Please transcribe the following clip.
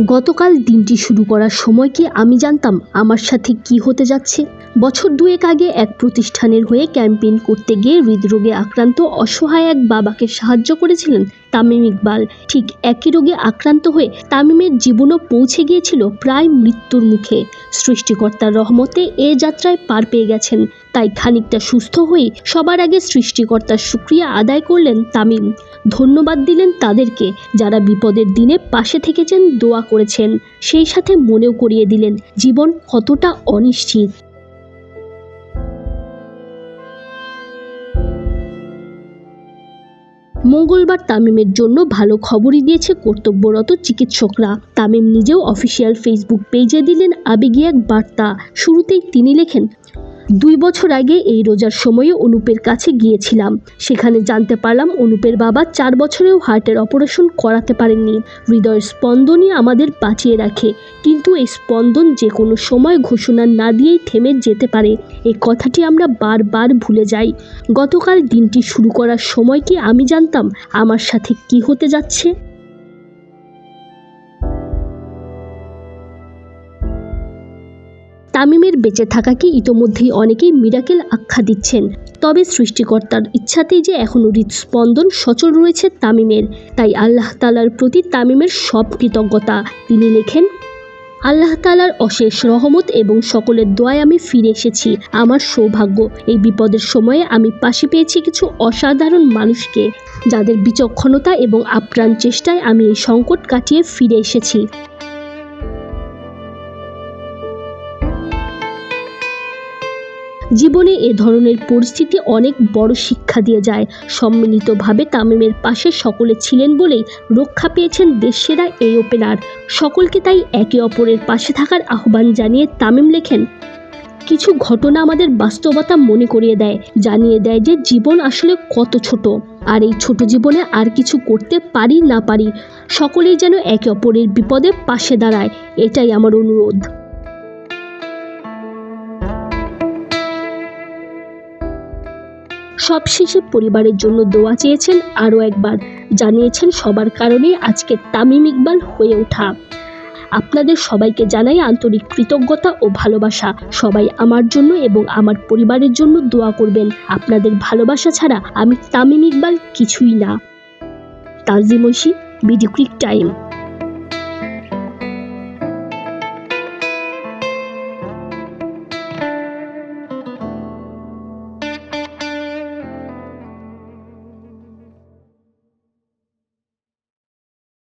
গতকাল দিনটি শুরু করার সময় কি আমি জানতাম আমার সাথে কি হতে যাচ্ছে? বছর দুয়েক আগে এক প্রতিষ্ঠানের হয়ে ক্যাম্পেইন করতে গিয়ে হৃদরোগে আক্রান্ত অসহায় এক বাবাকে সাহায্য করেছিলেন তামিম ইকবাল। ঠিক একই রোগে আক্রান্ত হয়ে তামিমের জীবনও পৌঁছে গিয়েছিল প্রায় মৃত্যুর মুখে। সৃষ্টিকর্তার রহমতে এ যাত্রায় পার পেয়ে গেছেন। তাই খানিকটা সুস্থ হয়ে সবার আগে সৃষ্টিকর্তার শুক্রিয়া আদায় করলেন তামিম। ধন্যবাদ দিলেন তাদেরকে, যারা বিপদের দিনে পাশে থেকেছেন, দোয়া করেছেন। সেই সাথে মনেও করিয়ে দিলেন, জীবন কতটা অনিশ্চিত। মঙ্গলবার তামিমের জন্য ভালো খবরই দিয়েছে কর্তব্যরত চিকিৎসকরা। তামিম নিজেও অফিসিয়াল ফেসবুক পেজে দিলেন আবেগী এক বার্তা। শুরুতেই তিনি লেখেন দুই বছর আগে এই রোজার সময়ে অনুপের কাছে গিয়েছিলাম। সেখানে জানতে পারলাম অনুপের বাবা চার বছরেও হার্টের অপারেশন করাতে পারেননি। হৃদয়ের স্পন্দনই আমাদের বাঁচিয়ে রাখে। কিন্তু এই স্পন্দন যে কোনো সময় ঘোষণা না দিয়েই থেমে যেতে পারে। এই কথাটি আমরা বারবার ভুলে যাই। গতকাল দিনটি শুরু করার সময় কি আমি জানতাম আমার সাথে কি হতে যাচ্ছে। তামিমের বেঁচে থাকাকে ইতোমধ্যেই অনেকেই মিরাকেল আখ্যা দিচ্ছেন। তবে সৃষ্টিকর্তার ইচ্ছাতেই যে এখনও হৃদস্পন্দন সচল রয়েছে তামিমের, তাই আল্লাহ তালার প্রতি তামিমের সব কৃতজ্ঞতা। তিনি লেখেন, আল্লাহ তালার অশেষ রহমত এবং সকলের দোয়ায় আমি ফিরে এসেছি। আমার সৌভাগ্য, এই বিপদের সময়ে আমি পাশে পেয়েছি কিছু অসাধারণ মানুষকে। যাদের বিচক্ষণতা এবং আপ্রাণ চেষ্টায় আমি এই সংকট কাটিয়ে ফিরে এসেছি। জীবনে এ ধরনের পরিস্থিতি অনেক বড় শিক্ষা দিয়ে যায়। সম্মিলিতভাবে তামিমের পাশে সকলে ছিলেন বলেই রক্ষা পেয়েছেন দেশসেরা এই ওপেনার। সকলকে তাই একে অপরের পাশে থাকার আহ্বান জানিয়ে তামিম লেখেন, কিছু ঘটনা আমাদের বাস্তবতা মনে করিয়ে দেয়। জানিয়ে দেয় যে জীবন আসলে কত ছোট। আর এই ছোট জীবনে আর কিছু করতে পারি না পারি। সকলেই যেন একে অপরের বিপদে পাশে দাঁড়ায়। এটাই আমার অনুরোধ। সবশেষে পরিবারের জন্য দোয়া চেয়েছেন আরও একবার। জানিয়েছেন সবার কারণে আজকে তামিম ইকবাল হয়ে ওঠা। আপনাদের সবাইকে জানাই আন্তরিক কৃতজ্ঞতা ও ভালোবাসা। সবাই আমার জন্য এবং আমার পরিবারের জন্য দোয়া করবেন। আপনাদের ভালোবাসা ছাড়া আমি তামিম ইকবাল কিছুই না। Tajim Oishi BD cric time.